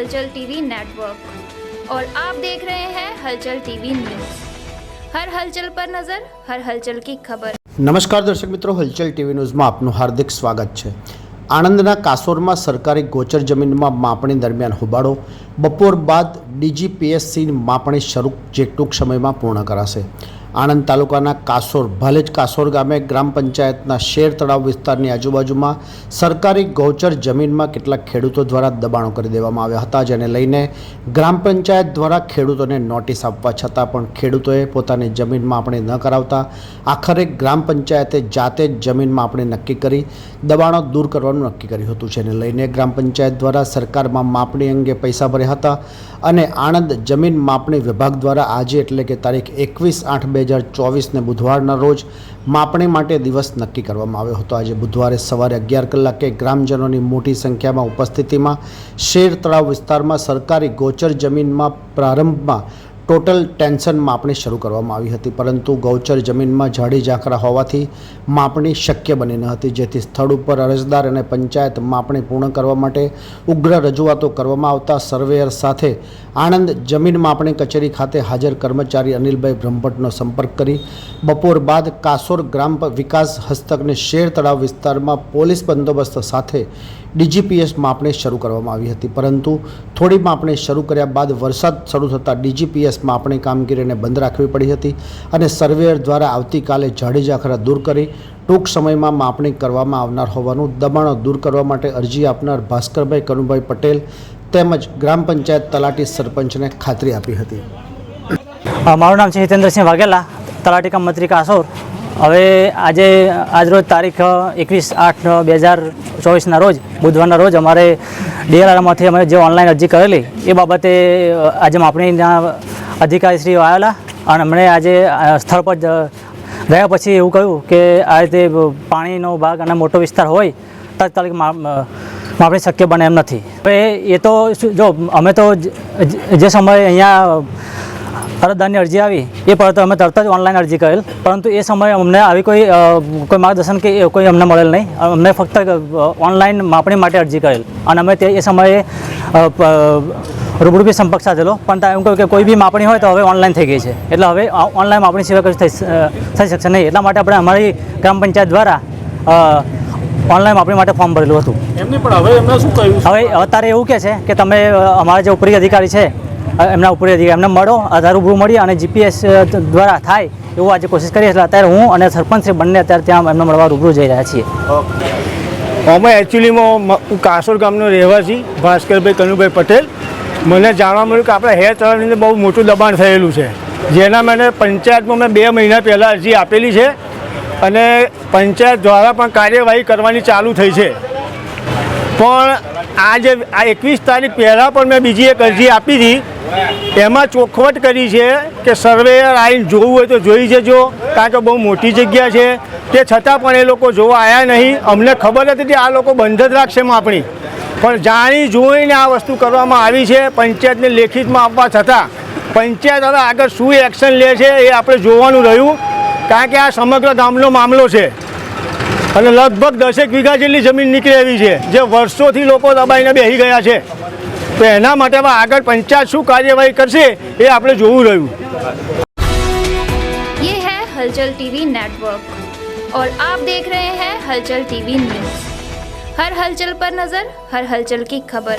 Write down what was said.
हलचल TV network और आप देख रहे हैं हलचल टीवी न्यूज हर हलचल पर नजर हर हलचल की खबर નમસ્કાર દર્શક મિત્રો હલચલ ટીવી ન્યૂઝમાં આપનું હાર્દિક સ્વાગત છે આણંદના કાસોરમાં સરકારી ગોચર જમીનમાં માપણી દરમિયાન હોબાળો બપોર બાદ ડીજીપીએસસી માપણી શરૂ જે ટૂંક સમયમાં પૂર્ણ કરાશે આણંદ તાલુકાના કાસોર ભાલેજ કાસોર ગામે ગ્રામ પંચાયતના શેર તળાવ વિસ્તારની આજુબાજુમાં સરકારી ગૌચર જમીનમાં કેટલાક ખેડૂતો દ્વારા દબાણો કરી દેવામાં આવ્યા હતા, જેને લઈને ગ્રામ પંચાયત દ્વારા ખેડૂતોને નોટિસ આપવા છતાં પણ ખેડૂતોએ પોતાની જમીન માપણી ન કરાવતા, આખરે ગ્રામ પંચાયતે જાતે જ જમીન માપણી નક્કી કરી દબાણો દૂર કરવાનું નક્કી કર્યું હતું, જેને લઈને ગ્રામ પંચાયત દ્વારા સરકારમાં માપણી અંગે પૈસા ભર્યા હતા અને આણંદ જમીન માપણી વિભાગ દ્વારા આજે એટલે કે તારીખ એકવીસ આઠ બે હજાર ચોવીસને બુધવારના રોજ માપણી માટે દિવસ નક્કી કરવામાં આવ્યો હતો. આજે બુધવારે સવારે અગિયાર કલાકે ગ્રામજનોની મોટી સંખ્યામાં ઉપસ્થિતિમાં શેર તળાવ વિસ્તારમાં સરકારી ગોચર જમીનમાં પ્રારંભમાં ટોટલ ટેન્શન માપણી શરૂ કરવામાં આવી હતી, પરંતુ ગૌચર જમીનમાં ઝાડી ઝાંખરા હોવાથી માપણી શક્ય બની ન હતી, જેથી સ્થળ ઉપર અરજદાર અને પંચાયત માપણી પૂર્ણ કરવા માટે ઉગ્ર રજૂઆતો કરવામાં આવતા સર્વેયર સાથે આણંદ જમીન માપણી કચેરી ખાતે હાજર કર્મચારી અનિલભાઈ બ્રહ્મભટ્ટનો સંપર્ક કરી, બપોર બાદ કાસોર ગ્રામ વિકાસ હસ્તકને શેર તળાવ વિસ્તારમાં પોલીસ બંદોબસ્ત સાથે ડીજીપીએસ માપણી શરૂ કરવામાં આવી હતી. પરંતુ થોડી માપણી શરૂ કર્યા બાદ વરસાદ શરૂ થતાં ડીજીપીએસ માપણી કામગીરીને બંધ રાખવી પડી હતી અને સર્વેયર દ્વારા આવતીકાલે ઝાડી ઝાખરા દૂર કરી ટૂંક સમયમાં માપણી કરવામાં આવનાર હોવાનું દબાણો દૂર કરવા માટે અરજી આપનાર ભાસ્કરભાઈ કનુભાઈ પટેલ તેમજ ગ્રામ પંચાયત તલાટી સરપંચને ખાતરી આપી હતી. મારું નામ છે હિતેન્દ્રસિંહ વાઘેલા, તલાટી કામ મંત્રી કાસોર. હવે આજે, આજરોજ તારીખ એકવીસ આઠ બે હજાર ચોવીસના રોજ, બુધવારના રોજ અમારે ડીએલઆરમાંથી અમે જે ઓનલાઈન અરજી કરેલી, એ બાબતે આજે માપણીના અધિકારીશ્રીઓ આવેલા અને અમને આજે સ્થળ પર ગયા પછી એવું કહ્યું કે આ રીતે પાણીનો ભાગ અને મોટો વિસ્તાર હોય, તાત્કાલિક માપણી શક્ય બને એમ નથી. હવે એ તો જો, અમે તો જે સમયે અહીંયા અરજદારની અરજી આવી એ પર અમે તરત જ ઓનલાઈન અરજી કરેલ. પરંતુ એ સમયે અમને આવી કોઈ કોઈ માર્ગદર્શન કે એ કોઈ અમને મળેલ નહીં. અમને ફક્ત ઓનલાઈન માપણી માટે અરજી કરેલ. અને અમે તે એ સમયે રૂબરૂ બી સંપર્ક સાધેલો. પણ એમ કહ્યું કે કોઈ બી માપણી હોય તો હવે ઓનલાઈન થઈ ગઈ છે. એટલે હવે ઓનલાઈન માપણી સિવાય કશું થઈ થઈ શકશે નહીં. એટલા માટે આપણે અમારી ગ્રામ પંચાયત દ્વારા ઓનલાઈન માપણી માટે ફોર્મ ભરેલું હતું. એમને પણ હવે એમને શું કહ્યું હવે અત્યારે એવું કહે છે કે તમે અમારા જે ઉપરી અધિકારી છે એમના ઉપર એમને મળો, આધાર રૂબરૂ મળી અને જીપીએસ દ્વારા થાય એવું આજે કોશિશ કરીએ એટલે અત્યારે હું અને સરપંચ છે બંને અત્યારે ત્યાં એમને મળવા રૂબરૂ જઈ રહ્યા છીએ. અમે એકચ્યુઅલીમાં હું કાસોર ગામનો રહેવાસી, ભાસ્કરભાઈ કનુભાઈ પટેલ. મને જાણવા મળ્યું કે આપણા હેર તળાવની અંદર બહુ મોટું દબાણ થયેલું છે. જેના મને પંચાયતમાં મેં બે મહિના પહેલાં અરજી આપેલી છે અને પંચાયત દ્વારા પણ કાર્યવાહી કરવાની ચાલુ થઈ છે. પણ આ જે આ એકવીસ તારીખ પહેલાં પણ મેં બીજી એક અરજી આપી હતી. એમાં ચોખવટ કરી છે કે સર્વેયર આવીને જોવું હોય તો જોઈ જજો કારણ કે બહુ મોટી જગ્યા છે. તે છતાં પણ એ લોકો જોવા આવ્યા નહીં. અમને ખબર હતી કે આ લોકો બંધ જ રાખશે માપણી. પણ જાણી જોઈને આ વસ્તુ કરવામાં આવી છે, પંચાયતને લેખિતમાં આપવા છતાં. પંચાયત હવે આગળ શું એક્શન લે છે એ આપણે જોવાનું રહ્યું. કારણ કે આ સમગ્ર ગામનો મામલો છે. અને લગભગ દસેક વીઘા જેટલી જમીન નીકળી આવી છે જે વર્ષોથી લોકો દબાઈને બેસી ગયા છે તો એના માટે હવે આગળ પંચાયત શું કાર્યવાહી કરશે એ આપણે જોવું રહ્યું ये है हलचल टीवी नेटवर्क और आप देख रहे हैं हलचल टीवी न्यूज हर हलचल पर नजर हर हलचल की खबर